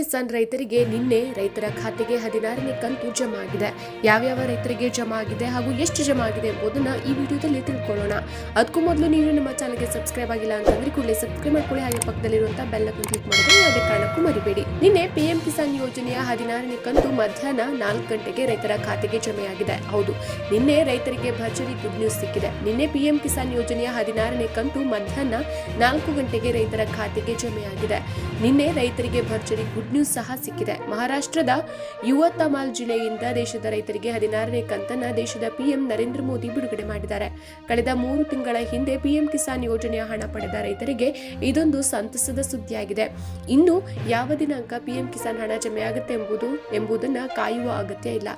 ಕಿಸಾನ್ ರೈತರಿಗೆ ನಿನ್ನೆ ರೈತರ ಖಾತೆಗೆ ಹದಿನಾರನೇ ಕಂತು ಜಮಾ ಆಗಿದೆ. ಯಾವ್ಯಾವ ರೈತರಿಗೆ ಜಮಾ ಆಗಿದೆ ಹಾಗೂ ಎಷ್ಟು ಜಮಾ ಆಗಿದೆ ಎಂಬುದನ್ನ ಈ ವಿಡಿಯೋದಲ್ಲಿ ತಿಳ್ಕೊಳ್ಳೋಣ. ಅದಕ್ಕೂ ಮೊದಲು ನೀವು ನಮ್ಮ ಚಾನಲ್ಗೆ ಸಬ್ಸ್ಕ್ರೈಬ್ ಆಗಿಲ್ಲ ಅಂತಂದ್ರೆ ಕೂಡಲೇ ಸಬ್ಸ್ಕ್ರೈಬ್ ಮಾಡ್ಕೊಳ್ಳಿ. ಹಾಗೆ ಪಕ್ಕದಲ್ಲಿರುವಂತಹ ಬೆಲ್ ಅನ್ನು ಕ್ಲಿಕ್ ಮಾಡಿದ್ರೆ ಯಾವುದೇ ಕಾರಣಕ್ಕೂ ಮರಿಬೇಡಿ. ನಿನ್ನೆ ಪಿಎಂ ಕಿಸಾನ್ ಯೋಜನೆಯ ಹದಿನಾರನೇ ಕಂತು ಮಧ್ಯಾಹ್ನ ನಾಲ್ಕು ಗಂಟೆಗೆ ರೈತರ ಖಾತೆಗೆ ಜಮೆಯಾಗಿದೆ. ಹೌದು, ನಿನ್ನೆ ರೈತರಿಗೆ ಭರ್ಜರಿ ಗುಡ್ ನ್ಯೂಸ್ ಸಿಕ್ಕಿದೆ. ನಿನ್ನೆ ಪಿಎಂ ಕಿಸಾನ್ ಯೋಜನೆಯ ಹದಿನಾರನೇ ಕಂತು ಮಧ್ಯಾಹ್ನ ನಾಲ್ಕು ಗಂಟೆಗೆ ರೈತರ ಖಾತೆಗೆ ಜಮೆಯಾಗಿದೆ. ನಿನ್ನೆ ರೈತರಿಗೆ ಭರ್ಜರಿ ಗುಡ್ ನ್ಯೂಸ್ ಸಹ ಸಿಕ್ಕಿದೆ. ಮಹಾರಾಷ್ಟ್ರದ ಯುವತಮಾಲ್ ಜಿಲ್ಲೆಯಿಂದ ದೇಶದ ರೈತರಿಗೆ ಹದಿನಾರನೇ ಕಂತನ್ನ ದೇಶದ ಪಿಎಂ ನರೇಂದ್ರ ಮೋದಿ ಬಿಡುಗಡೆ ಮಾಡಿದ್ದಾರೆ. ಕಳೆದ ಮೂರು ತಿಂಗಳ ಹಿಂದೆ ಪಿಎಂ ಕಿಸಾನ್ ಯೋಜನೆಯ ಹಣ ಪಡೆದ ರೈತರಿಗೆ ಇದೊಂದು ಸಂತಸದ ಸುದ್ದಿಯಾಗಿದೆ. ಇನ್ನು ಯಾವ ದಿನಾಂಕ ಪಿಎಂ ಕಿಸಾನ್ ಹಣ ಜಮೆಯಾಗುತ್ತೆ ಎಂಬುದು, ಎಂಬುದನ್ನು ಕಾಯುವ ಅಗತ್ಯ ಇಲ್ಲ.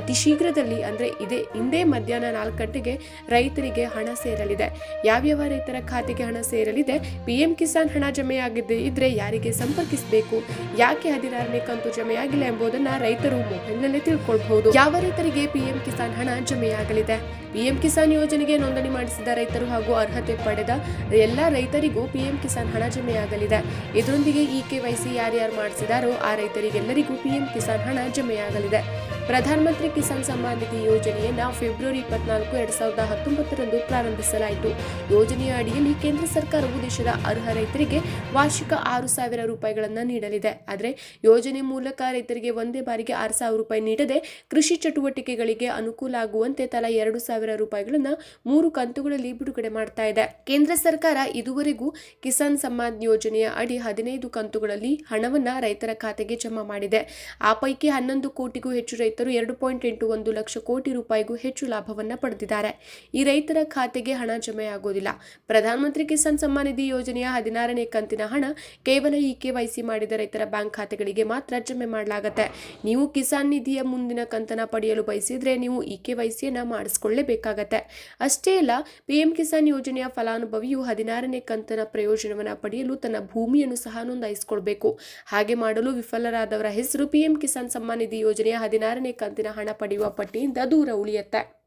ಅತಿ ಶೀಘ್ರದಲ್ಲಿ ಅಂದರೆ ಇದೇ ಇಂದೇ ಮಧ್ಯಾಹ್ನ ನಾಲ್ಕು ಗಂಟೆಗೆ ರೈತರಿಗೆ ಹಣ ಸೇರಲಿದೆ. ಯಾವ್ಯಾವ ರೈತರ ಖಾತೆಗೆ ಹಣ ಸೇರಲಿದೆ? ಪಿಎಂ ಕಿಸಾನ್ ಹಣ ಜಮೆಯಾಗಿದೆ ಇದ್ರೆ ಯಾರಿಗೆ ಸಂಪರ್ಕಿಸಬೇಕು? ಯಾಕೆ ಹದಿನಾರನೇ ಕಂತು ಜಮೆಯಾಗಿಲ್ಲ ಎಂಬುದನ್ನ ರೈತರು ಮೊಬೈಲ್ನಲ್ಲೇ ತಿಳ್ಕೊಳ್ಬಹುದು. ಯಾವ ರೈತರಿಗೆ ಪಿಎಂ ಕಿಸಾನ್ ಹಣ ಜಮೆಯಾಗಲಿದೆ? ಪಿಎಂ ಕಿಸಾನ್ ಯೋಜನೆಗೆ ನೋಂದಣಿ ಮಾಡಿಸಿದ ರೈತರು ಹಾಗೂ ಅರ್ಹತೆ ಪಡೆದ ಎಲ್ಲಾ ರೈತರಿಗೂ ಪಿಎಂ ಕಿಸಾನ್ ಹಣ ಜಮೆಯಾಗಲಿದೆ. ಇದರೊಂದಿಗೆ ಇ ಕೆವೈಸಿ ಯಾರ್ಯಾರು ಮಾಡಿಸಿದಾರೋ ಆ ರೈತರಿಗೆಲ್ಲರಿಗೂ ಪಿಎಂ ಕಿಸಾನ್ ಹಣ ಜಮೆಯಾಗಲಿದೆ. ಪ್ರಧಾನಮಂತ್ರಿ ಕಿಸಾನ್ ಸಮ್ಮಾನ್ ನಿಧಿ ಯೋಜನೆಯನ್ನ ಫೆಬ್ರವರಿ ಇಪ್ಪತ್ನಾಲ್ಕು, ಎರಡ್ ಸಾವಿರದ ಹತ್ತೊಂಬತ್ತರಂದು ಪ್ರಾರಂಭಿಸಲಾಯಿತು. ಯೋಜನೆಯ ಅಡಿಯಲ್ಲಿ ಕೇಂದ್ರ ಸರ್ಕಾರವು ದೇಶದ ಅರ್ಹ ರೈತರಿಗೆ ವಾರ್ಷಿಕ ಆರು ಸಾವಿರ ರೂಪಾಯಿಗಳನ್ನು ನೀಡಲಿದೆ. ಆದರೆ ಯೋಜನೆ ಮೂಲಕ ರೈತರಿಗೆ ಒಂದೇ ಬಾರಿಗೆ ಆರು ಸಾವಿರ ರೂಪಾಯಿ ನೀಡದೆ ಕೃಷಿ ಚಟುವಟಿಕೆಗಳಿಗೆ ಅನುಕೂಲ ಆಗುವಂತೆ ತಲಾ ಎರಡು ಸಾವಿರ ರೂಪಾಯಿಗಳನ್ನು ಮೂರು ಕಂತುಗಳಲ್ಲಿ ಬಿಡುಗಡೆ ಮಾಡ್ತಾ ಇದೆ. ಕೇಂದ್ರ ಸರ್ಕಾರ ಇದುವರೆಗೂ ಕಿಸಾನ್ ಸಮ್ಮಾನ್ ಯೋಜನೆಯ ಅಡಿ ಹದಿನೈದು ಕಂತುಗಳಲ್ಲಿ ಹಣವನ್ನ ರೈತರ ಖಾತೆಗೆ ಜಮಾ ಮಾಡಿದೆ. ಆ ಪೈಕಿ ಹನ್ನೊಂದು ಕೋಟಿಗೂ ಹೆಚ್ಚು ರೈತರು ಎರಡು ಪಾಯಿಂಟ್ ಎಂಟು ಒಂದು ಲಕ್ಷ ಕೋಟಿ ರೂಪಾಯಿಗೂ ಹೆಚ್ಚು ಲಾಭವನ್ನ ಪಡೆದಿದ್ದಾರೆ. ಈ ರೈತರ ಖಾತೆಗೆ ಹಣ ಜಮೆಯಾಗೋದಿಲ್ಲ ಪ್ರಧಾನಮಂತ್ರಿ ಕಿಸಾನ್ ಸಮ್ಮಾನ್ ನಿಧಿ ಯೋಜನೆಯ ಹದಿನಾರನೇ ಕಂತಿನ ಹಣ ಕೇವಲ ಇ ಕೆವೈಸಿ ಮಾಡಿದ ರೈತರ ಬ್ಯಾಂಕ್ ಖಾತೆಗಳಿಗೆ ಮಾತ್ರ ಜಮೆ ಮಾಡಲಾಗುತ್ತೆ. ನೀವು ಕಿಸಾನ್ ನಿಧಿಯ ಮುಂದಿನ ಕಂತನ ಪಡೆಯಲು ಬಯಸಿದರೆ ನೀವು ಇ ಕೆ ವೈ ಸಿಯನ್ನು ಮಾಡಿಸ್ಕೊಳ್ಳೇಬೇಕಾಗತ್ತೆ. ಅಷ್ಟೇ ಅಲ್ಲ ಪಿ ಎಂ ಕಿಸಾನ್ ಯೋಜನೆಯ ಫಲಾನುಭವಿಯು ಹದಿನಾರನೇ ಕಂತನ ಪ್ರಯೋಜನವನ್ನು ಪಡೆಯಲು ತನ್ನ ಭೂಮಿಯನ್ನು ಸಹ ನೋಂದಾಯಿಸಿಕೊಳ್ಬೇಕು. ಹಾಗೆ ಮಾಡಲು ವಿಫಲರಾದವರ ಹೆಸರು ಪಿಎಂ ಕಿಸಾನ್ ಸಮ್ಮಾನ್ ನಿಧಿ ಯೋಜನೆಯ ಹದಿನಾರನೇ ಕಂತಿನ ಹಣ ಪಡೆಯುವ ಪಟ್ಟಿಯಿಂದ ದೂರ ಉಳಿಯುತ್ತೆ.